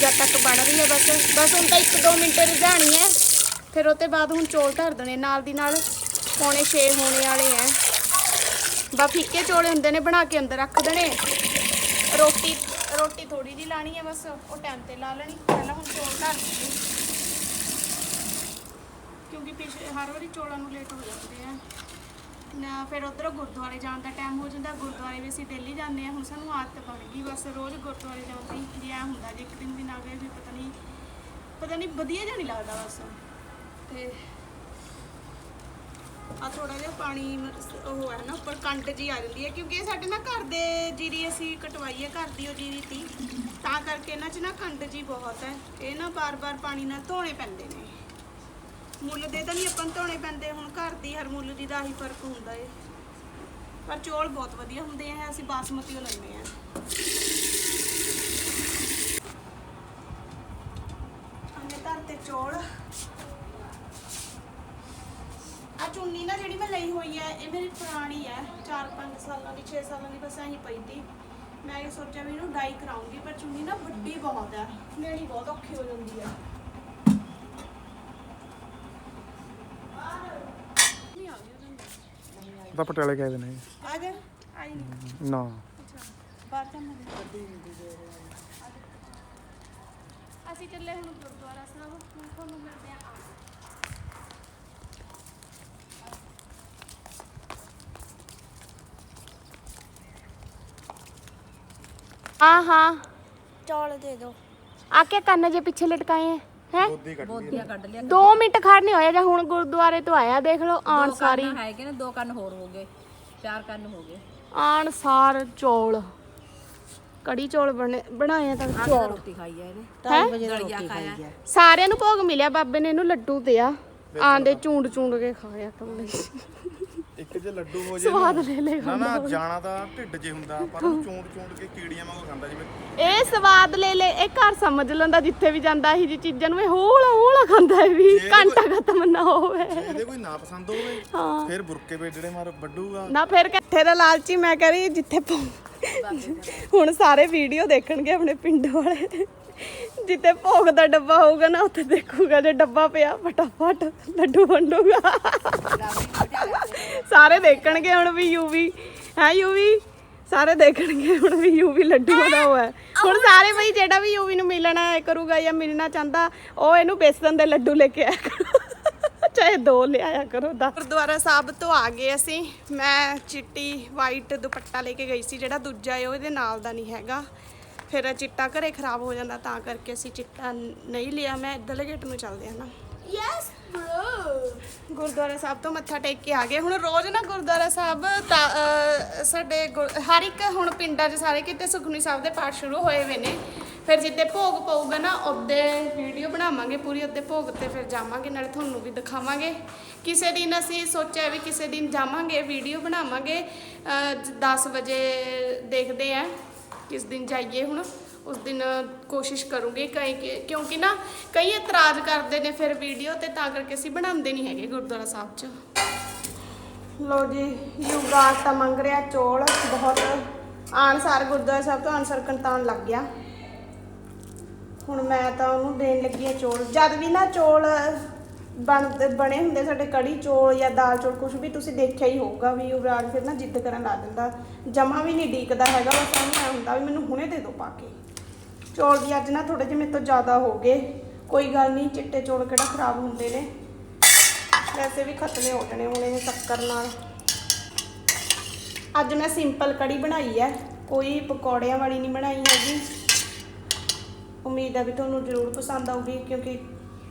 ਜਦ ਤੱਕ ਬਣ ਰਹੀ ਹੈ ਬਸ। ਬਸ ਹੁਣ ਤਾਂ 1-2 ਮਿੰਟ ਰਿਝਾਣੀ ਹੈ। ਫਿਰ ਉਹ ਤੋਂ ਬਾਅਦ ਹੁਣ ਚੌਲ ਧਰ ਦੇਣੇ। ਨਾਲ ਦੀ ਨਾਲ ਪੌਣੇ 6 ਹੋਣੇ ਵਾਲੇ ਹੈ। ਬਾ ਫਿੱਕੇ ਚੋਲੇ ਹੁੰਦੇ ਨੇ ਬਣਾ ਕੇ ਅੰਦਰ ਰੱਖ ਦੇਣੇ। ਰੋਟੀ ਰੋਟੀ ਥੋੜੀ ਜਿਹੀ ਲਾਣੀ ਹੈ ਬਸ, ਉਹ ਟਾਈਮ ਤੇ ਲਾ ਲੈਣੀ। ਪਹਿਲਾਂ ਹੁਣ ਚੌਲ ਧਰ ਦਿੰਦੀ ਕਿਉਂਕਿ ਪਿਛਲੇ ਹਰ ਵਾਰੀ ਚੌਲਾਂ ਨੂੰ ਲੇਟ ਹੋ ਜਾਂਦੇ ਆ। ਨਾ ਫਿਰ ਉਧਰ ਗੁਰਦੁਆਰੇ ਜਾਣ ਦਾ ਟਾਈਮ ਹੋ ਜਾਂਦਾ। ਗੁਰਦੁਆਰੇ ਵੀ ਅਸੀਂ ਡੇਲੀ ਜਾਂਦੇ ਆ। ਹੁਣ ਸਾਨੂੰ ਆਦਤ ਬਣ ਗਈ ਬਸ ਰੋਜ਼ ਗੁਰਦੁਆਰੇ ਜਾਣ ਦੀ। ਜੇ ਐ ਹੁੰਦਾ ਜੇ ਇੱਕ ਦਿਨ ਵੀ ਨਾ ਗਏ ਵੀ ਪਤਾ ਨਹੀਂ ਪਤਾ ਨਹੀਂ ਵਧੀਆ ਜਿਹਾ ਨਹੀਂ ਲੱਗਦਾ ਬਸ। ਤੇ ਆ ਥੋੜਾ ਜਿਹਾ ਪਾਣੀ ਉਹ ਹੈ ਨਾ ਉੱਪਰ ਕੰਟ ਜੀ ਆ ਜਾਂਦੀ ਹੈ, ਕਿਉਂਕਿ ਇਹ ਸਾਡੇ ਨਾ ਘਰ ਦੇ ਜੀਰੀ ਅਸੀਂ ਕਟਵਾਈ ਹੈ, ਘਰ ਦੀ ਉਹ ਜੀਰੀ ਤੀ। ਤਾਂ ਕਰਕੇ ਇਹਨਾਂ 'ਚ ਨਾ ਕੰਟ ਜੀ ਬਹੁਤ ਹੈ। ਇਹ ਨਾ ਬਾਰ-ਬਾਰ ਪਾਣੀ ਨਾਲ ਧੋਣੇ ਪੈਂਦੇ ਨੇ। ਮੁੱਲ ਦੇ ਤਾਂ ਨਹੀਂ ਆਪਾਂ ਨੂੰ ਧੋਣੇ ਪੈਂਦੇ, ਹੁਣ ਘਰ ਦੀ ਹਰ ਮੁੱਲ ਦੀ ਦਾ ਹੀ ਫ਼ਰਕ ਹੁੰਦਾ ਏ। ਪਰ ਚੌਲ ਬਹੁਤ ਵਧੀਆ ਹੁੰਦੇ ਆ ਅਸੀਂ ਬਾਸਮਤੀ ਉਹ ਲੈਂਦੇ ਆ ਅੰਨੇ ਧਰ ਤੇ ਚੌਲ ਆ ਚੁੰਨੀ ਨਾ ਜਿਹੜੀ ਮੈਂ ਲਈ ਹੋਈ ਹੈ ਇਹ ਮੇਰੀ ਪੁਰਾਣੀ ਹੈ 4-5 ਸਾਲਾਂ ਦੀ 6 ਸਾਲਾਂ ਦੀ ਬਸ ਐਂ ਪਈ ਤੀ। ਮੈਂ ਇਹ ਸੋਚਿਆ ਵੀ ਇਹਨੂੰ ਡਾਈ ਕਰਾਉਂਗੀ ਪਰ ਚੁੰਨੀ ਨਾ ਵੱਡੀ ਬਹੁਤ ਹੈ ਲੈਣੀ ਬਹੁਤ ਔਖੀ ਹੋ ਜਾਂਦੀ ਹੈ। ਤਾਂ। ਪਟਿਆਲੇ ਗਏ ਦੇ ਨੇ ਆ ਜਾ ਆਈ ਨਹੀਂ। ਨਾ। ਬਾਹਰ ਚੱਲ ਅਸੀਂ ਚੱਲੇ ਹੁਣ ਗੁਰਦੁਆਰਾ ਸਾਹਿਬ ਤੁਹਾਨੂੰ ਮਿਲਦੇ ਆ हाँ हाँ ਚੌਲ ਦੇ ਦਿਓ। ਆਕੇ ਕੰਨ ਜੇ ਪਿੱਛੇ ਲਟਕਾਏ ਹੈ? ਹੈ ਬੋਤੀਆਂ ਮਿੰਟ ਖੜ ਨਹੀਂ ਹੋਇਆ ਜਾਂ ਹੁਣ ਗੁਰਦੁਆਰੇ ਤੋਂ ਆਇਆ ਦੇਖ ਲਓ ਆਣ ਸਾਰੀ। ਹੈਗੇ ਨੇ ਦੋ ਕੰਨ ਹੋਰ ਹੋ ਗਏ ਚਾਰ ਕੰਨ ਹੋ ਗਏ। ਆਣ ਸਾਰ ਚੌਲ। ਕੜੀ ਚੌਲ ਬਣੇ ਬਣਾਏ ਤਾਂ ਚੌਲ। ਰੋਟੀ ਖਾਈ ਆ ਇਹਨੇ। 2:30 ਵਜੇ ਰੋਟੀ ਖਾਈ ਆ। ਸਾਰਿਆਂ ਨੂੰ ਭੋਗ ਮਿਲਿਆ ਬਾਬੇ ਨੇ ਇਹਨੂੰ ਲੱਡੂ ਦਿਆ। ਆਂਦੇ ਚੂੰਡ ਚੂੰਡ ਕੇ ਖਾਇਆ ਤੁਮਨੇ ਇੱਕ ਜੇ ਲੱਡੂ ਹੋ ਜੇ ਸਵਾਦ ਲੈ ਲੈ ਨਾ ਨਾ ਜਾਣਾ ਤਾਂ ਢਿੱਡ 'ਚ ਹੁੰਦਾ ਪਰ ਉਹ ਚੂੰਡ ਚੂੰਡ ਕੇ ਕੀੜੀਆਂ ਵਾਂਗੂ ਖਾਂਦਾ ਜਿਵੇਂ ਇਹ ਸਵਾਦ ਲੈ ਲੈ ਇਹ ਘਰ ਸਮਝ ਲੈਂਦਾ ਜਿੱਥੇ ਵੀ ਜਾਂਦਾ ਇਹੀ ਜੀ ਚੀਜ਼ਾਂ ਨੂੰ ਇਹ ਹੌਲਾ ਹੌਲਾ ਖਾਂਦਾ ਹੈ ਵੀ ਘੰਟਾ ਖਤਮ ਨਾ ਹੋਵੇ। ਜੇ ਇਹਦੇ ਕੋਈ ਨਾ ਪਸੰਦ ਹੋਵੇ ਹਾਂ। ਫਿਰ ਬੁਰਕੇ ਵੇਡੜੇ ਮਾਰ ਵੱਡੂਗਾ। ਨਾ ਫਿਰ ਕਿੱਥੇ ਦਾ ਲਾਲਚੀ ਮੈਂ ਕਰੀ ਜਿੱਥੇ ਭੋ- ਹੁਣ ਸਾਰੇ ਵੀਡੀਓ ਦੇਖਣਗੇ ਆਪਣੇ ਪਿੰਡ ਵਾਲੇ। ਜਿੱਥੇ ਭੋਗ ਦਾ ਡੱਬਾ ਹੋਊਗਾ ਨਾ, ਉੱਥੇ ਦੇਖੂਗਾ ਜੇ ਡੱਬਾ ਪਿਆ, ਫਟਾਫਟ ਲੱਡੂ ਵੰਡੂਗਾ। ਸਾਰੇ ਦੇਖਣਗੇ ਹੁਣ ਵੀ ਯੂਵੀ ਹੈ ਯੂਵੀ ਸਾਰੇ ਦੇਖਣਗੇ ਹੁਣ ਵੀ ਯੂਵੀ ਲੱਡੂਆਂ ਦਾ ਉਹ ਹੁਣ ਸਾਰੇ ਬਈ ਜਿਹੜਾ ਵੀ ਯੂਵੀ ਨੂੰ ਮਿਲਣਾ ਕਰੂਗਾ ਜਾਂ ਮਿਲਣਾ ਚਾਹੁੰਦਾ, ਉਹ ਇਹਨੂੰ ਬੇਸਨ ਦੇ ਲੱਡੂ ਲੈ ਕੇ ਆਇਆ ਕਰੋ। ਚਾਹੇ ਦੋ ਲਿਆਇਆ ਕਰੋ ਦਾ ਗੁਰਦੁਆਰਾ ਸਾਹਿਬ ਤੋਂ ਆ ਗਏ ਅਸੀਂ। ਮੈਂ ਚਿੱਟੀ ਵਾਈਟ ਦੁਪੱਟਾ ਲੈ ਕੇ ਗਈ ਸੀ, ਜਿਹੜਾ ਦੂਜਾ ਹੈ, ਉਹ ਇਹਦੇ ਨਾਲ ਦਾ ਨਹੀਂ ਹੈਗਾ। ਫਿਰ ਚਿੱਟਾ ਘਰੇ ਖਰਾਬ ਹੋ ਜਾਂਦਾ ਤਾਂ ਕਰਕੇ ਅਸੀਂ ਚਿੱਟਾ ਨਹੀਂ ਲਿਆ। ਮੈਂ ਇੱਧਰਲੇ ਗੇਟ ਨੂੰ ਚੱਲਦੇ ਹਾਂ ਨਾ। ਯੈਸ ਬ੍ਰੋ ਗੁਰਦੁਆਰਾ ਸਾਹਿਬ ਤੋਂ ਮੱਥਾ ਟੇਕ ਕੇ ਆ ਗਏ। ਹੁਣ ਰੋਜ਼ ਨਾ ਗੁਰਦੁਆਰਾ ਸਾਹਿਬ ਸਾਡੇ ਹਰ ਇੱਕ ਹੁਣ ਪਿੰਡਾਂ 'ਚ ਸਾਰੇ ਕਿਤੇ ਸੁਖਮਨੀ ਸਾਹਿਬ ਦੇ ਪਾਠ ਸ਼ੁਰੂ ਹੋਏ ਹੋਏ ਨੇ। ਫਿਰ ਜਿੱਦੇ ਭੋਗ ਪਊਗਾ ਨਾ ਉਹਦੇ ਵੀਡੀਓ ਬਣਾਵਾਂਗੇ ਪੂਰੀ ਉਹਦੇ ਭੋਗ ਤੇ ਫਿਰ ਜਾਵਾਂਗੇ ਨਾਲੇ ਤੁਹਾਨੂੰ ਵੀ ਦਿਖਾਵਾਂਗੇ। ਕਿਸੇ ਦਿਨ ਅਸੀਂ ਸੋਚਿਆ ਵੀ ਕਿਸੇ ਦਿਨ ਜਾਵਾਂਗੇ ਵੀਡੀਓ ਬਣਾਵਾਂਗੇ। 10 ਵਜੇ ਦੇਖਦੇ ਆ ਕਿਸ ਦਿਨ ਜਾਈਏ ਹੁਣ, ਉਸ ਦਿਨ ਕੋਸ਼ਿਸ਼ ਕਰੂੰਗੀ ਕਈ ਕਿਉਂਕਿ ਨਾ ਕਈ ਇਤਰਾਜ਼ ਕਰਦੇ ਨੇ ਫਿਰ ਵੀਡੀਓ ਤੇ, ਤਾਂ ਕਰਕੇ ਅਸੀਂ ਬਣਾਉਂਦੇ ਨਹੀਂ ਹੈਗੇ ਗੁਰਦੁਆਰਾ ਸਾਹਿਬ 'ਚ। ਲੋ ਜੀ ਯੁਗਾ ਆਟਾ ਮੰਗ ਰਿਹਾ ਚੋਲ, ਬਹੁਤ ਆਨਸਾਰ ਗੁਰਦੁਆਰਾ ਸਾਹਿਬ ਤੋਂ ਆਨਸਾਰ ਕੰਤਾਨ ਲੱਗ ਗਿਆ। ਹੁਣ ਮੈਂ ਤਾਂ ਉਹਨੂੰ ਦੇਣ ਲੱਗੀ ਆ ਚੋਲ। ਜਦ ਵੀ ਨਾ ਚੋਲ ਬਣਦੇ ਬਣੇ ਹੁੰਦੇ ਸਾਡੇ ਕੜੀ ਚੋਲ ਜਾਂ ਦਾਲ ਚੋਲ ਕੁਝ ਵੀ ਤੁਸੀਂ ਦੇਖਿਆ ਹੀ ਹੋਊਗਾ ਵੀ ਯੁਵਰਾਜ ਫਿਰ ਨਾ ਜਿੱਦ ਕਰਨ ਲਾ ਦਿੰਦਾ ਜਮਾ ਵੀ ਨਹੀਂ ਡੀਕਦਾ ਹੈਗਾ, ਬਸ ਉਹਨੂੰ ਐਂ ਹੁੰਦਾ ਵੀ ਮੈਨੂੰ ਹੁਣੇ ਦੇ ਦਿਓ ਪਾ ਕੇ। ਚੌਲ ਵੀ ਅੱਜ ਨਾ ਥੋੜੇ ਜਿਹੇ ਮੇਰੇ ਤੋਂ ਜ਼ਿਆਦਾ ਹੋ ਗਏ। ਕੋਈ ਗੱਲ ਨਹੀਂ, ਚਿੱਟੇ ਚੌਲ ਕਿਹੜਾ ਖਰਾਬ ਹੁੰਦੇ ਨੇ। ਵੈਸੇ ਵੀ ਖਤਮੇ ਹੋ ਜਾਣੇ ਹੁਣ ਇਹ ਸ਼ੱਕਰ ਨਾਲ। ਅੱਜ ਮੈਂ ਸਿੰਪਲ ਕੜੀ ਬਣਾਈ ਹੈ ਕੋਈ ਪਕੌੜਿਆਂ ਵਾਲੀ ਨਹੀਂ ਬਣਾਈ ਹੈਗੀ। ਉਮੀਦ ਹੈ ਵੀ ਤੁਹਾਨੂੰ ਜ਼ਰੂਰ ਪਸੰਦ ਆਊਗੀ, ਕਿਉਂਕਿ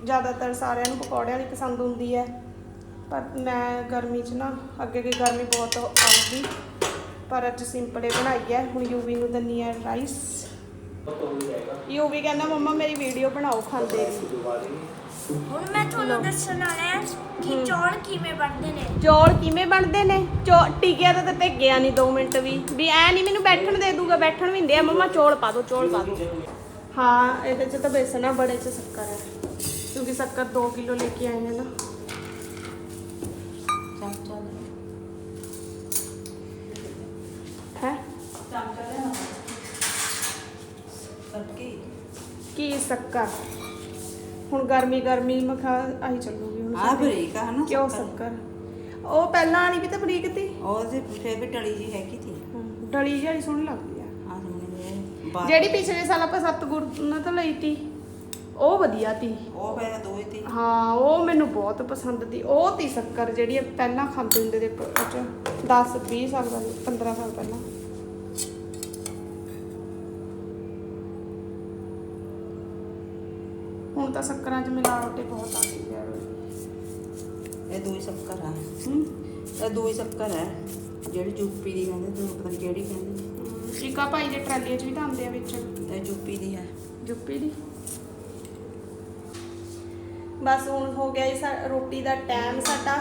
ਜ਼ਿਆਦਾਤਰ ਸਾਰਿਆਂ ਨੂੰ ਪਕੌੜਿਆਂ ਦੀ ਪਸੰਦ ਹੁੰਦੀ ਹੈ। ਪਰ ਮੈਂ ਗਰਮੀ 'ਚ ਨਾ ਅੱਗੇ ਅੱਗੇ ਗਰਮੀ ਬਹੁਤ ਆਊਗੀ। ਪਰ ਅੱਜ ਸਿੰਪਲ ਬਣਾਈ ਹੈ। ਹੁਣ ਯੂਵੀ ਨੂੰ ਦਿੰਨੀ ਹੈ ਰਾਈਸ ਯੂਵੀ ਕਹਿੰਦਾ ਮੰਮਾ ਮੇਰੀ ਵੀਡੀਓ ਬਣਾਓ ਖਾਂਦੇ ਹੁਣ ਮੈਂ ਤੁਹਾਨੂੰ ਦੱਸਣ ਵਾਲਾ ਹਾਂ ਕਿ ਚੌਲ ਕਿਵੇਂ ਬਣਦੇ ਨੇ। ਚੌਲ ਕਿਵੇਂ ਬਣਦੇ ਨੇ? ਚੌ ਟਿਕਿਆ ਤਾਂ ਤੇ ਗਿਆ ਨਹੀਂ 2 ਮਿੰਟ ਵੀ। ਵੀ ਐ ਨਹੀਂ ਮੈਨੂੰ ਬੈਠਣ ਦੇ ਦੂਗਾ ਬੈਠਣ ਵੀ ਹੁੰਦੇ ਆ ਮੰਮਾ ਚੌਲ ਪਾ ਦਿਓ ਚੌਲ ਪਾ ਦਿਓ ਹਾਂ। ਇਹਦੇ ਚ ਤਾਂ ਬੇਸਨ ਆ ਬੜੇ ਚ ਸ਼ੱਕਰ ਹੈ ਕਿਉਂਕਿ ਸ਼ੱਕਰ 2 ਕਿਲੋ ਲੈ ਕੇ ਆਏ ਹਾਂ ਨਾ। ਚਮਚਾ ਦੇ। ਹੈ? ਚਮਚਾ ਦੇ ਨਾ। ਕੱਟ ਕੇ ਸ਼ੱਕਰ? ਹੁਣ ਗਰਮੀ ਗਰਮੀ ਮਖਾ ਆਹੀ ਚੱਲੂਗੀ ਹੁਣ ਆ ਸਾਡੀ। ਬਰੀਕ ਆ ਨਾ ਕਿਉਂ ਸ਼ੱਕਰ। ਸ਼ੱਕਰ? ਉਹ ਪਹਿਲਾਂ ਵਾਲੀ ਵੀ ਤਾਂ ਬਰੀਕ ਤੀ। ਉਹਦੇ ਫੇਰ ਵੀ ਟੜੀ ਜੀ ਹੈਗੀ ਡਲੀ ਜਿਹੀ ਸੋਹਣੀ ਲੱਗਦੀ ਆ। ਜਿਹੜੀ ਪਿਛਲੇ ਸਾਲ ਆਪਾਂ ਸਤਗੁਰ ਨਾਲ ਤਾਂ ਲਈ ਤੀ। ਉਹ ਵਧੀਆ ਤੀ। ਉਹ ਫੇਰ ਦੋ ਹੀ ਤੀ। ਹਾਂ ਉਹ ਮੈਨੂੰ ਬਹੁਤ ਪਸੰਦ ਤੀ। ਉਹ ਤੀ ਸ਼ੱਕਰ ਜਿਹੜੀ ਪਹਿਲਾਂ ਖਾਂਦੇ ਹੁੰਦੇ ਦੇ ਪ- ਉਹ 'ਚ 10 20 ਸਾਲ ਪਹਿਲਾਂ 15 ਸਾਲ ਪਹਿਲਾਂ। ਹੁਣ ਤਾਂ ਸ਼ੱਕਰਾਂ 'ਚ ਮਿਲਾਵਟ ਬਹੁਤ ਆ ਗਈ ਹੈ। ਇਹ ਦੋ ਹੀ ਸ਼ੱਕਰ ਆ। ਇਹ ਦੋ ਹੀ ਸ਼ੱਕਰ ਹੈ ਜਿਹੜੀ ਯੂਪੀ ਦੀ ਕਹਿੰਦੇ ਤੂੰ ਪਤਾ ਨਹੀਂ ਕਿਹੜੀ ਕਹਿੰਦੇ। ਆ ਭਾਈ ਦੇ ਟਰਾਲੀਆਂ 'ਚ ਵੀ ਤਾਂ ਆਉਂਦੇ ਆ ਵਿੱਚ। ਇਹ ਯੂਪੀ ਦੀ ਹੈ ਜੁੱਪੀ ਦੀ? ਬਸ ਹੁਣ ਹੋ ਗਿਆ ਜੀ ਸਾ- ਰੋਟੀ ਦਾ ਟਾਈਮ ਸਾਡਾ।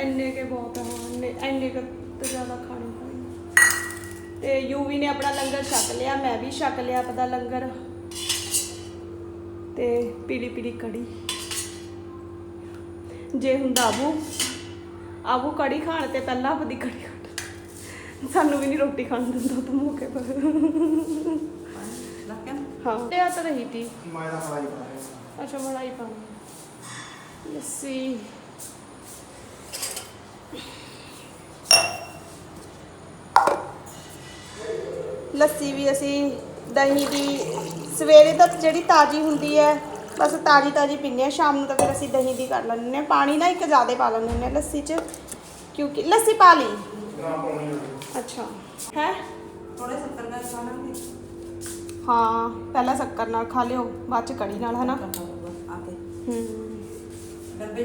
ਇੰਨੇ ਕੇ ਬਹੁਤ ਆ ਇੰਨੇ ਇੰਨੇ ਕੁ ਤੋਂ ਜ਼ਿਆਦਾ ਖਾਣੇ ਪਏ ਤੇ ਯੂਵੀ ਨੇ ਆਪਣਾ ਲੰਗਰ ਛਕ ਲਿਆ ਮੈਂ ਵੀ ਛਕ ਲਿਆ ਆਪਦਾ ਲੰਗਰ। ਤੇ ਪੀਲੀ ਪੀਲੀ ਕੜੀ। ਜੇ ਹੁੰਦਾ ਆਬੂ ਆਬੂ ਕੜੀ ਖਾਣ ਤੇ ਪਹਿਲਾਂ ਆਪਦੀ ਕੜੀ ਖਾਣ ਸਾਨੂੰ ਵੀ ਨਹੀਂ ਰੋਟੀ ਖਾਣ ਦਿੰਦਾ ਤੂੰ ਮੌਕੇ ਪਰ? ਹਾਂ। ਤੇ ਆ ਤਾਂ ਰਹੀ ਤੀ ਮੈਂ ਤਾਂ ਖਲਾਈ ਪਾਇਆ। ਅੱਛਾ ਮਲਾਈ ਪਾਣੀ। ਲੱਸੀ ਲੱਸੀ ਵੀ ਅਸੀਂ ਦਹੀਂ ਦੀ ਸਵੇਰੇ ਤਾਂ ਜਿਹੜੀ ਤਾਜ਼ੀ ਹੁੰਦੀ ਹੈ ਬਸ ਤਾਜ਼ੀ ਤਾਜ਼ੀ ਪੀਂਦੇ ਹਾਂ ਸ਼ਾਮ ਨੂੰ ਤਾਂ ਫਿਰ ਅਸੀਂ ਦਹੀਂ ਦੀ ਕਰ ਲੈਂਦੇ ਹਾਂ। ਪਾਣੀ ਨਾ ਇੱਕ ਜ਼ਿਆਦਾ ਪਾ ਲੈਂਦੇ ਹਾਂ ਲੱਸੀ 'ਚ ਕਿਉਂਕਿ ਲੱਸੀ ਪਾ ਲਈ। ਨਾ ਅੱਛਾ। ਹੈ? ਥੋੜੇ ਸ਼ੱਕਰ ਨਾਲ ਖਾ ਲਾਂਗੇ। ਹਾਂ ਪਹਿਲਾਂ ਸ਼ੱਕਰ ਨਾਲ ਖਾ ਲਿਓ ਬਾਅਦ 'ਚ ਕੜੀ ਨਾਲ ਹਨਾ ਆ ਕੇ। ਹੂੰ। ਡੱਬੇ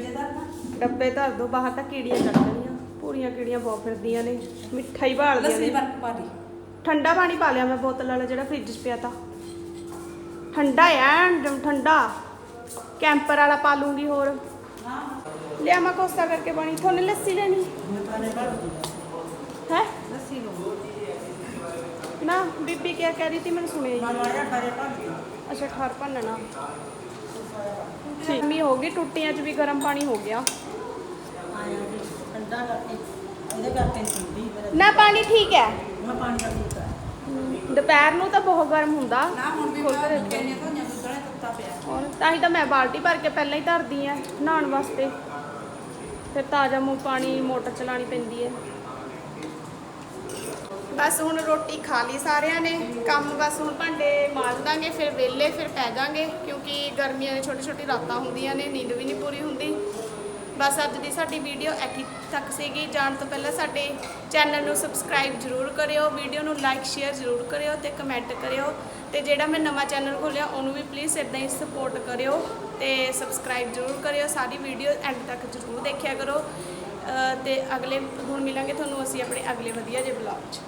ਡੱਬੇ ਧਰ ਦੋ ਬਾਹਰ ਤਾਂ ਕੀੜੀਆਂ ਚੜ੍ਹਨੀਆਂ ਪੂਰੀਆਂ ਕੀੜੀਆਂ ਬਹੁਤ ਫਿਰਦੀਆਂ ਨੇ ਮਿੱਠਾ ਹੀ ਭਾਲਦੀਆਂ ਲੱਸੀ ਨੇ। ਬਰਫ ਪਾ ਦੀ ਠੰਡਾ ਪਾਣੀ ਪਾ ਲਿਆ ਮੈਂ ਬੋਤਲ ਵਾਲਾ ਜਿਹੜਾ ਫ੍ਰਿਜ 'ਚ ਪਿਆ ਤਾ। ਠੰਡਾ ਆ ਜਮ ਠੰਡਾ। ਕੈਂਪਰ ਵਾਲਾ ਪਾ ਲੂੰਗੀ ਹੋਰ। ਲਿਆ ਮੈਂ ਕੋਸਾ ਕਰਕੇ ਪਾਣੀ ਤੁਹਾਨੂੰ ਲੱਸੀ ਲੈਣੀ। ਹੈ? ਲੱਸੀ ਲੋ ਨਾ ਬੀਬੀ ਕੀ ਕਹਿ ਰਹੀ ਸੀ ਮੈਨੂੰ ਸੁਣਿਆ ਹੀ ਨਹੀਂ। ਮਾੜਾ ਠਾਰੇ ਪਾ ਦੀ ਅੱਛਾ ਠਰ ਭੰਨਣਾ। ਠੀਕ ਮੀ ਹੋ ਗਈ ਟੁੱਟੀਆਂ 'ਚ ਵੀ ਗਰਮ ਪਾਣੀ ਹੋ ਗਿਆ। ਠੰਡਾ ਕਰਕੇ ਕਰਕੇ ਨਾ ਪਾਣੀ ਠੀਕ ਹੈ। ਮੈਂ ਪਾਣੀ ਦਾ ਪੀਤਾ। ਦੁਪਹਿਰ ਨੂੰ ਤਾਂ ਬਹੁਤ ਗਰਮ ਹੁੰਦਾ। ਨਾ ਹੁਣ ਵੀ ਖੋਲ ਕੇ ਮੈਂ ਰੱਖਿਆ। ਨੇ ਤਾਂ ਜਦ ਗਲੇ ਕੁੱਤਾ ਪਿਆ। ਔਰ ਤਾਂ ਹੀ ਤਾਂ ਮੈਂ ਬਾਲਟੀ ਭਰ ਕੇ ਪਹਿਲਾਂ ਹੀ ਧਰਦੀ ਆ ਨਹਾਉਣ ਵਾਸਤੇ। ਫਿਰ ਤਾਜ਼ਾ ਮੂੰਹ ਪਾਣੀ ਮੋਟਰ ਚਲਾਣੀ ਪੈਂਦੀ ਹੈ। ਬਸ ਹੁਣ ਰੋਟੀ ਖਾ ਲਈ ਸਾਰਿਆਂ ਨੇ, ਕੰਮ ਬਸ ਹੁਣ ਭਾਂਡੇ ਮਾਂਜ ਦਾਂਗੇ ਫਿਰ ਵਿਹਲੇ, ਫਿਰ ਪੈ ਜਾਾਂਗੇ, ਕਿਉਂਕਿ ਗਰਮੀਆਂ ਦੀ ਛੋਟੀ ਛੋਟੀ ਰਾਤਾਂ ਹੁੰਦੀਆਂ ਨੇ, ਨੀਂਦ ਵੀ ਨਹੀਂ ਪੂਰੀ ਹੁੰਦੀ। ਬਸ ਅੱਜ ਦੀ ਸਾਡੀ ਵੀਡੀਓ ਇੱਥੇ ਤੱਕ ਸੀਗੀ। ਜਾਣ ਤੋਂ ਪਹਿਲਾਂ ਸਾਡੇ ਚੈਨਲ ਨੂੰ ਸਬਸਕ੍ਰਾਈਬ ਜ਼ਰੂਰ ਕਰਿਓ, ਵੀਡੀਓ ਨੂੰ ਲਾਈਕ, ਸ਼ੇਅਰ ਜ਼ਰੂਰ ਕਰਿਓ ਤੇ ਕਮੈਂਟ ਕਰਿਓ। ਤੇ ਜਿਹੜਾ ਮੈਂ ਨਵਾਂ ਚੈਨਲ ਖੋਲਿਆ, ਉਹਨੂੰ ਵੀ ਪਲੀਜ਼ ਇਦਾਂ ਹੀ ਸਪੋਰਟ ਕਰਿਓ ਤੇ ਸਬਸਕ੍ਰਾਈਬ ਜ਼ਰੂਰ ਕਰਿਓ। ਸਾਰੀ ਵੀਡੀਓ ਐਂਡ ਤੱਕ ਜ਼ਰੂਰ ਦੇਖਿਆ ਕਰੋ। ਤੇ ਅਗਲੇ ਹੁਣ ਮਿਲਾਂਗੇ ਤੁਹਾਨੂੰ ਅਸੀਂ ਆਪਣੇ ਅਗਲੇ ਵਧੀਆ ਜਿਹੇ ਬਲੌਗ 'ਚ।